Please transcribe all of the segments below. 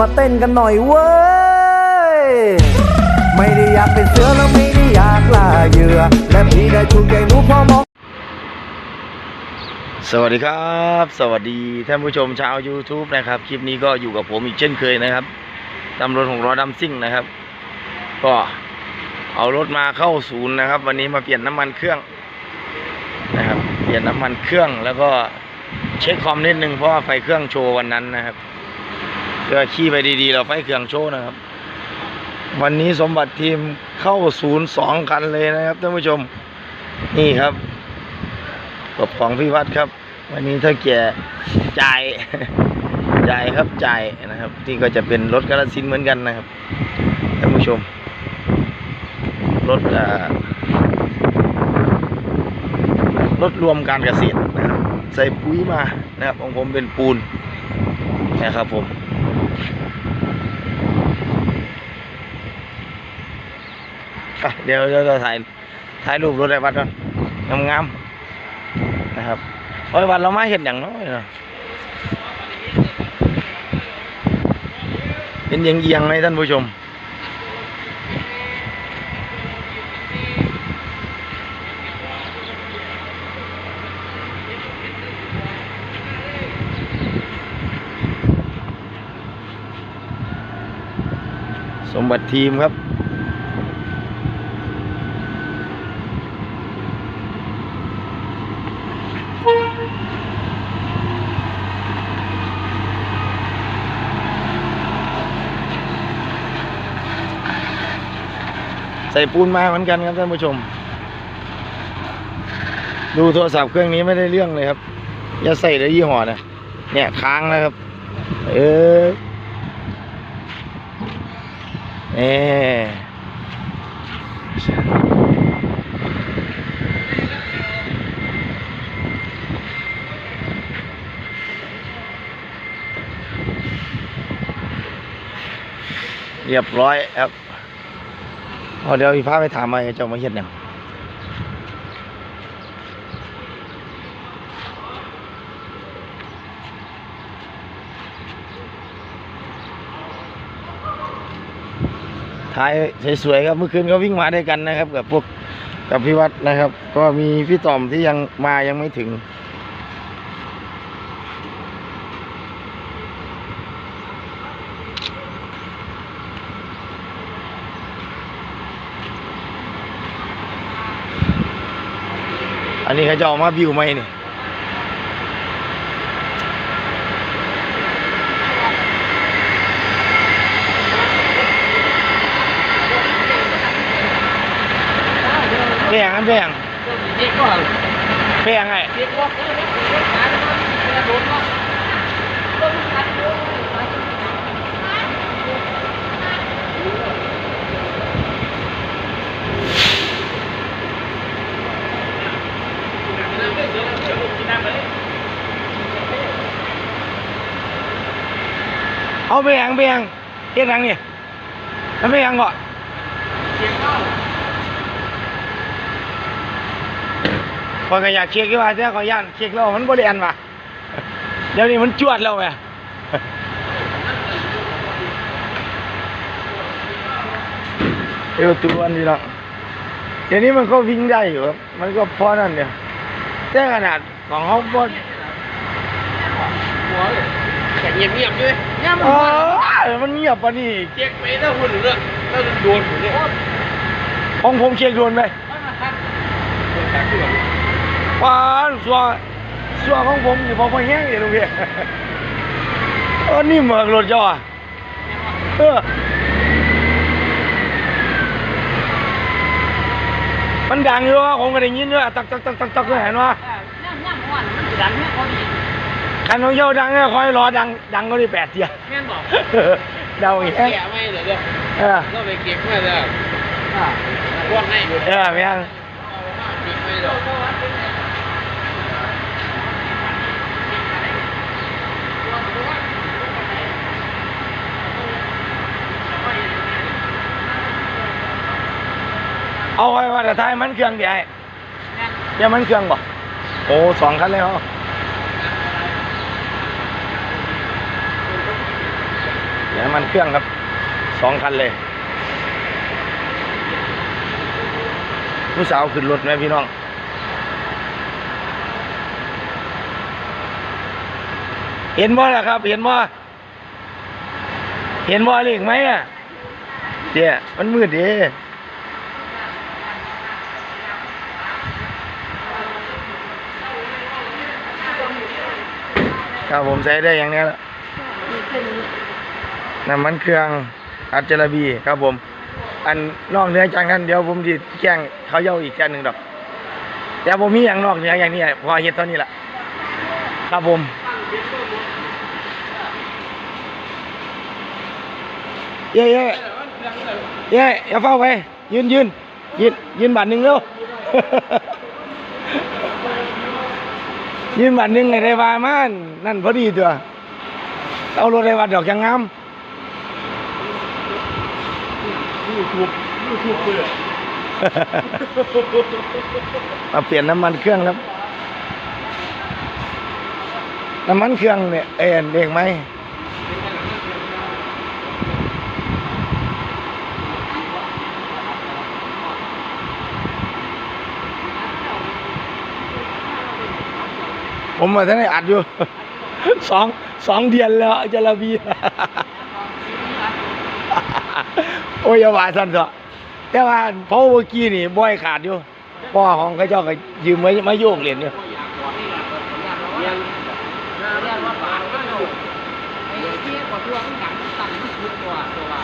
มาเต้นกันหน่อยเว้ย ไม่ได้อยากเป็นเสือแล้วไม่ได้อยากล่าเหยื่อ และพี่ได้ถูกใจหนูพอมองสวัสดีครับ สวัสดีท่านผู้ชมชาว YouTube นะครับ คลิปนี้ก็อยู่กับผมอีกเช่นเคยนะครับตำรวจของร้อยดำซิ่งนะครับ ก็เอารถมาเข้าศูนย์นะครับ วันนี้มาเปลี่ยนน้ำมันเครื่องนะครับ เปลี่ยนน้ำมันเครื่องแล้วก็เช็คคอมนิดนึงเพราะว่าไฟเครื่องโชว์วันนั้นนะครับ เพื่อขี่ไปดีๆ เราไฟเครื่องโชว์นะครับ วันนี้สมบัติทีมเข้าศูนย์สองคันเลยนะครับท่านผู้ชม นี่ครับกับของพี่วัดครับ วันนี้ถ้าแก่จ่ายจ่ายครับจ่ายนะครับนี่ก็จะเป็นรถกระสินเหมือนกันนะครับท่านผู้ชม รถอ่ารถรวมการเกษตรนะครับใส่ปุ๋ยมานะครับของผมเป็นปูนนะครับผมอะ เดี๋ยวเราถ่ายถ่ายรูปรถไอ้วัดก่อนงามๆนะครับโอ้ยวันเรามาเห็นอย่างน้อยเนาะเป็นเอียงๆไหมท่านผู้ชมสมบัติทีมครับ ส่ปูนมาเหมือนกันครับท่านผู้ชม ดูโทรศัพท์เครื่องนี้ไม่ได้เรื่องเลยครับ อย่าใส่เลยยี่ห้อนะเนี่ยค้างนะครับ เออเอเรียบร้อยครับ เอเดี๋ยวอีพาไปถามมาเจ้ามาเฮ็ดหยังถ่ายสวยๆครับเมื่อคืนก็วิ่งมาด้วยกันนะครับ กับพวกกับพี่วัดนะครับ ก็มีพี่ต่อมที่ยังมายังไม่ถึง นนี้เขาจะเออกมาบิวไหมนี่เปียงอันเปียงเปียงไง เอาเปียงเปียงเปียงยังนี่แล้วเปียงก่อนพอยก็อยากเช็คที่ว่าเจ้าขอย่านเช็คแล้วมันบริอันว่ะเดี๋ยวนี้มันจวดแล้วไงเอวตัวอันนี้เนาะเดี๋ยวนี้มันก็วิ่งได้อยู่ครับ มันก็พอนั่นเนี่ย แต่ขนาดของเขาบดแข็งเงียบๆด้วยย่ามันเออมันเงียบปะนี่เจ๊กไปถ้าหุ่นเรื่องถ้าโดนหุ่นเนี่ยของผมเช็คโดนไหมป้านสัวสัวของผมอยู่พอพอแห้งอยู่ตรงนี้เออนี่เหมือนรถย่ออะเออ มันดังอยู่ว่าผมก็ได้ยินด้วยตักตักตักตักตักเลยเห็นว่าย่ำย่ำอ่อนมันดังเนี่ยพอดีคันของเย้าดังเนี่ยคอยรอดังดังก็ได้แปดเทียแม่นบอกเดาอีกแก่ไม่เดี๋ยวเยวเออเราไปเก็บมาเดี๋ยวพวกให้อยู่เออไม่เก็บไม่ เดี๋ยวเอาไว้ว่าแต่ท้ายมันเครื่องเดียวให้เดี๋ยวมันเครื่องบ่โอ้สองคันเลยเหรอแล้วมันเครื่องครับสองคันเลยผู้สาวขึ้นรถไหมพี่น้องเห็นบ่ล่ะครับ เห็นบ่เห็นบ่เลขไหมอะเดี๋ยมันมืดดิ ครับผมใช้ได้อย่างนี้ยละน้ำมันเครื่องอัจจระบีครับผม อันนอกเหนือจากนั้นเดี๋ยวผมจะแจ้งเขาเย้าอีกแค่หนึ่งดอกแต่ผมมีอย่างนอกเหนืออย่างนี้พอเห็นเท่านี้แหละครับผมเย้เย้เย้อย่าเฝ้าไปยืนยืนยืนยืนบาทหนึ่งเร็ว ยืนบาทหนึ่งไงได้ว่ามันนั่นพอดีตัว เอารถได้วัดดอกยังงามยูทูบยูทูบเบื่อมาเปลี่ยนน้ำมันเครื่องครับน้ำมันเครื่องเนี่ยเอ็นเด็กไหม ผมมาท่านได้อัดอยู่ สองสองเดือนแล้วจารย์บีโอ้ยอย่าว่าสันเถอะแต่ว่าเพราะเมื่อกี้นี่บ่อยขาดอยู่พ่อของเขาเจ้าก็ยืมไว้มาโยกเหรียญอยู่เรียนเรียนว่าบก็อยู่ไอ้ที่กว่าตัวมันดังมันสั่นมันสุดกว่าตัวว่า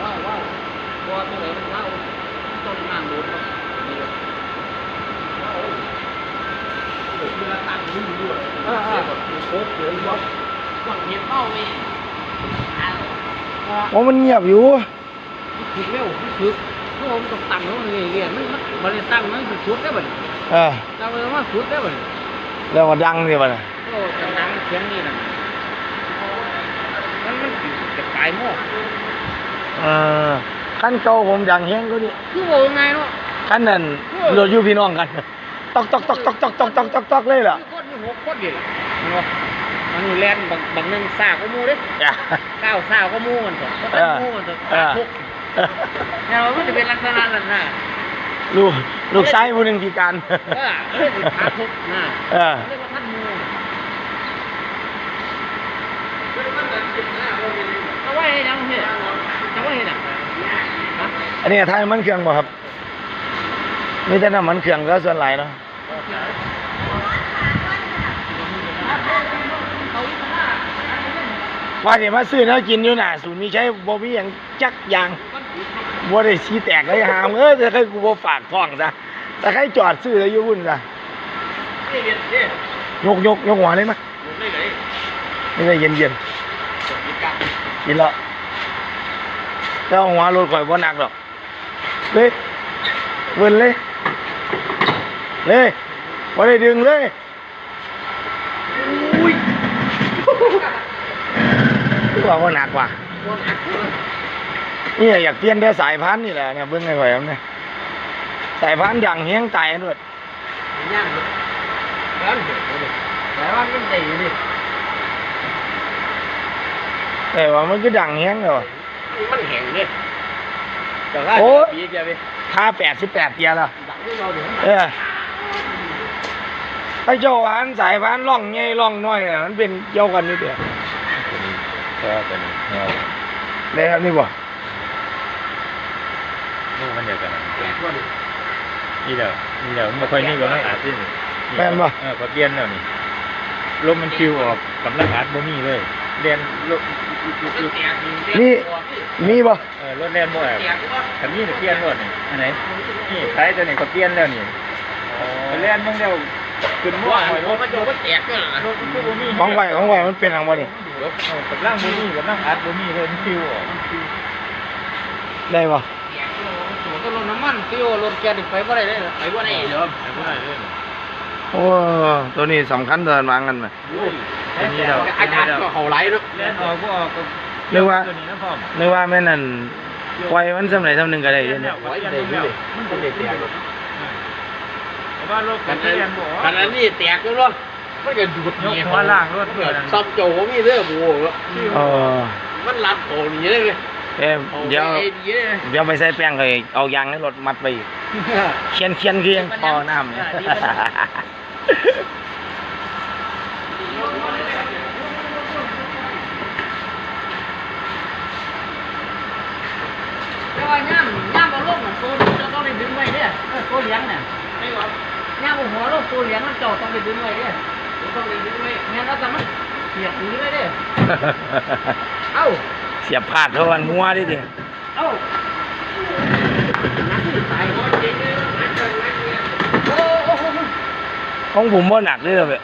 ว่าว่าตัวตัวไหนมันเล่าต้นน้ำโดนมันนี่เลย เวลาตัดมันอยู่ด้วยเออเออโค้งเกินว่าต้องเห็นเป้าไปเพราะมันเงียบอยู่ฝึกเร็วฝึกเพราะผมต้องตั้งแล้วมันเรียนมันมันตั้งมันสุดได้บ่เออตั้งมันว่าสุดได้บ่แล้วมาดังนี่บ่น่ะโอ้จังดังเสียงนี่นะมันมันจะตายหม้อเออขั้นเก่าผมดังแฮงก็นี่คือว่ายังไงเนาะขั้นนั้นรถอยู่พี่น้องกันตอกตอกตอกตอกตอกตอกตอกตอกตอกเลยล่ะมีคนมี หกคนเดียวมันว่ามันมีแลนบางบางหนึงซากก็มูเด้จ้ะก้าวซากก็มูมันเถอะก็ตั้งมูมันเถอะเออทุกแนวมันจะเป็นลักษณะนั้นน่ะลูกลูกชายผู้หนึ่งพิการเออเรียกว่าขาทุกน่ะเออเรียกว่าท่านมูจะว่าให้ยังเหี้ยจะว่าให้หนังฮะอันนี้ทายมันเครื่องบ่ครับมีแต่น้ำมันเครื่องก็ส่วนหลายเนาะ ว่าเดี๋ยวมาซื้อแนวกินอยู่น่ะศูนย์มีใช้บ่มีหยังจักอย่างบ่ได้สีแตกเลยหามเอ้ยแต่ใครกูบ่ฝากท้องซะแต่ใครจอดซื้อแล้วอยู่วุ่นซะนี่เรียนนี่ยกยกยกหัวเลยมั้ยผมได้เลยนี่ได้เย็นเย็นผมมีการๆกินแล้วแต่ว่าหัวรถข่อยบ่หนักหรอกเลยเวินเลยเลยบ่ได้ดึงเลย อุ้ยคือว่าบ่หนักว่ะคนอัดคนนี่อยากเปลี่ยนแต่สายพันธุ์นี่แหละเนี่ยเบิ่งให้ข่อยเอาเนี่ยสายพันธุ์อย่างเฮียงตายอันด้วยย่างเลยร้านเห็ดเลยแต่ว่ามันใหญ่อยู่ดิแต่ว่ามันก็ดังเฮียงเลยว่ะมันแห้งดิแต่ว่าโอ้ยปีเดียวไปค่าแปดสิบแปดเทียแล้วดังที่เราเดี๋ยวเออไอ้เจ้าหันสายพันธุ์ร่องใหญ่ร่องน้อยน่ะมันเป็นเกี่ยวกันนี่เดียว ก็เป็นแนวเลยครับนี่บ่ลูกมันเดียวกันนี่เดียวนี่เดียวไม่ค่อยนี่ก็ไม่อาจที่นี่แม่นบ่เออพอเปลี่ยนแล้วนี่ลมมันคิวออกกำลังอัดบ่มีเลยเรียนรถนี่มีบ่เออรถเรียนบ่แอบแต่นี่เปลี่ยนรถนี่อันไหนนี่ใช้ตัวนี้ก็เปลี่ยนแล้วนี่เรียนมึงเดียวขึ้นมั่วหอยรถมันโยมันแตกก็แล้วนะรถมันก็บ่มีของไหวของไหวมันเป็นทางบ่นี่ เออกำลังบ่มีกำลังอัดบ่มีเลยมันคิวออกได้บ่แตกก็สูงก็ลงน้ำมันซิโอลงแกดิไปบ่ได้เลยไปบ่ได้เดี๋ยวไอ้บ่ได้เลยโอ้ตัวนี้สำคัญเดินวางกันไหมอันนี้เราอาจารย์ก็เขาไหลเนาะเล่นออกบ่ออกก็เรียกว่าตัวนี้นะพ่อมนึกว่าแม่นั่นปล่อยมันสำไหนสำหนึ่งก็ได้เดี๋ยวนี้ไว้เดี๋ยวนี้มันเป็นเด็กแตกแต่ว่ารถกักันนนั้นเรียนบ่กันนั้นนี่แตกก็ร้อน มันก็ดูดยกหัวล่างรถเพื่อนซับโจมีเด้อบูเออรรัดโผล่หนีเลยเว้ยเอ้ยเดี๋ยวโอ้หนีเลยเดี๋ยวไปใส่แป้งเลยเอายางในรถมัดไปอีกเคียนเคียนคือยังพอน้ำเนี่ยแต่ว่าย่ำย่ำเอาลงน่ะตัวนี้เราต้องไปดึงไว้เด้อเออตัวเลี้ยงน่ะไม่หรอกย่ำเอาหัวลงตัวเลี้ยงมันเจาะต้องไปดึงไว้เด้อ ต้องไปดึงไว้งั้นเราจะมันเสียบหนีไว้เด้อเอ้าเสียบพลาดเท่าวันงัวดิดิเอ้านักที่ตายคนจริงเลยนักเกินนักเนี่ยโอ้โอ้โอ้ของผมว่าหนักเลยเลย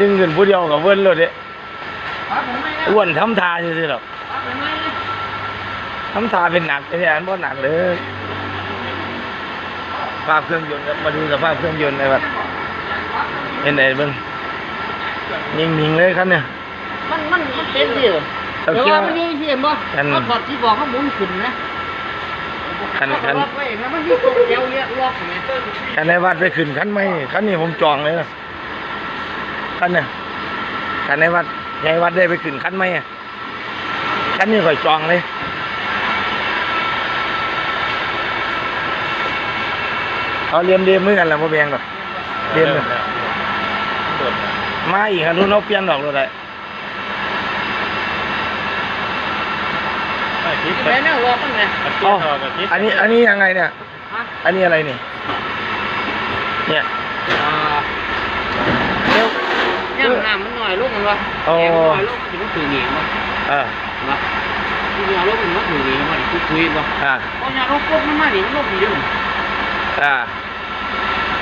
ดึงเงินผู้เดียวกับเวิ้นเลยเด้ปาผมไม่แล้วอ้วนทำทาซื่อๆหรอกปาผมไม่แล้วทำทาเป็นหนักไอ้เนี่ยอันบ่หนักเลยสภาพเครื่องยนต์ครับมาดูสภาพเครื่องยนต์หน่อยว่า เป็นไงเบิ่งนิ่งๆเลยครับเนี่ย มันมันมันเป็นสิเอาเดี๋ยวเกี่ยวว่ามันมีที่เห็นบ่อันเขาถอดที่บอกเขาหมุนขึ้นนะคันเขาคันล็อกไว้นะมันมีตรงแถวเรียกล็อกไงคันในวัดไปขึ้นคันไหมคันนี้ผมจองเลยนะคันเนี่ยคันในวัดยายวัดได้ไปขึ้นคันไหมอะคันนี้ข่อยจองเลยเอาเรียมเดียมมือกันแล้วพ่อแบงหรอกเรียมเลย โดดมาอีกคันนู้นเอาเปลี่ยนดอกเลยได้ไม่คิดแม่เนี่ยล็อกมันไงมันเปลี่ยเอ้านออกกับคิดอันนี้อันนี้ยังไงเนี่ย ฮะอันนี้อะไรนี่เนี่ยอ่าเร็ว ย่ำน้ำมันหน่อยลูกมันวะโอ้ แกมันหน่อยลูกมันถึงมันถือหนีมั้งเออวะที่นี่เอาลูกมันมาถือหนีมันคุยคุยมั้งอ่าพอยาลูกปุ๊บมันมาหนีมันลูกหนีอยู่อ่า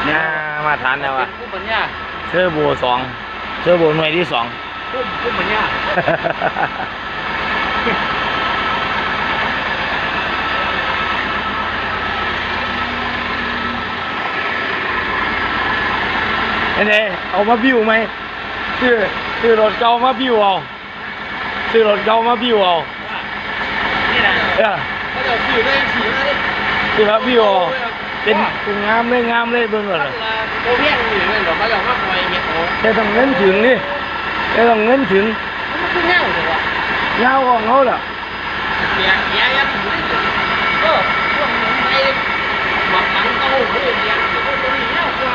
เนี่ยมาทานแล้วอะปุ๊บปัญญา เทอร์โบสองเทอร์โบหน่วยที่สองปุ๊บปุ๊บปัญญาเห็นไหมเอามาบิวไหมซื้อซื้อรถเก่ามาบิวเอาซื้อรถเก่ามาบิวเอานี่นะเออเขาจะถือได้ถือได้ซื้อมาบิวเอาเป็นกูงามเลยงามเลยเบิ่งก่อนเลย โอเพียงอยู่เลยเดี๋ยวเขาจะมาปล่อยเงี้ยโอ้แค่ต้องเงินถึงนี่แค่ต้องเงินถึงมันคือแนวเลยวะยาวของเขาล่ะเสียเสียยัดถึงได้เออพวกมันไปหมักหนังเต้าหู้เสียงตัวนี้เน่าตัว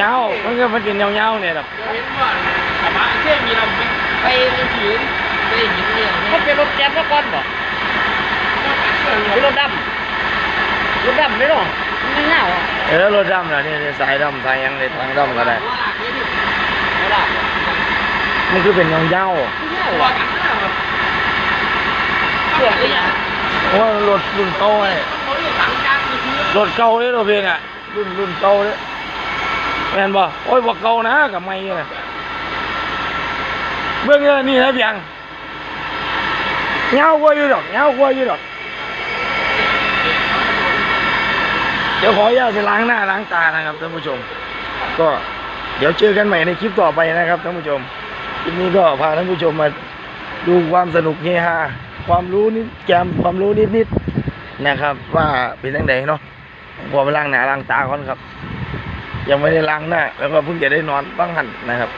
ยาวมันก็มันเป็นยาวๆเนี่ยหรอกเห็นว่ากระบะเชื่อมีเราไปไปถือไปหินเนี่ยเขาเป็นรถแจ๊บมาก่อนบ่รถดำรถดำไม่หรอ มันเน่าอะเออรถดำล่ะนี่นี่สายดำสายยังในทางดำก็ได้มันคือเป็นยาวเน่าอะส่วนนี้อะเพราะว่ารถรุ่นเก่าเขาเรียกถังยางคือรถเก่าเลยรถเพลงอะรุ่นรุ่นเก่าเลยแม่นบ่โอ้ยบ่เก่านะกับไม่เนี่ยเบิ่งเนี่ยนี่นะเพียงยาวกว่าอยู่ดอกยาวกว่าอยู่ดอก เดี๋ยวขออนุญาตไปล้างหน้าล้างตานะครับท่านผู้ชม ก็เดี๋ยวเจอกันใหม่ในคลิปต่อไปนะครับท่านผู้ชมคลิปนี้ก็พาท่านผู้ชมมาดูความสนุกเฮฮาความรู้นิดแกมความรู้นิดนิดๆนะครับ ว่าเป็นยังไงเนาะพอไปล้างหน้าล้างตาก่อนครับ ยังไม่ได้ล้างหน้า แล้วก็เพิ่งจะได้นอนบ้างหันนะครับ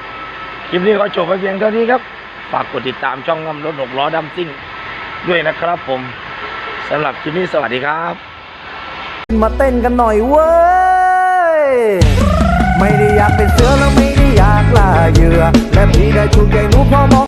คลิปนี้ก็จบไปเพียงเท่านี้ครับฝากกดติดตามช่องน้ำรถหกล้อดำซิ่งด้วยนะครับผมสำหรับคลิปนี้สวัสดีครับ มาเต้นกันหน่อยเว้ย ไม่ได้อยากเป็นเสือแล้วไม่ได้อยากล่าเหยื่อ และพี่ได้ถูกใจหนูเพอมอง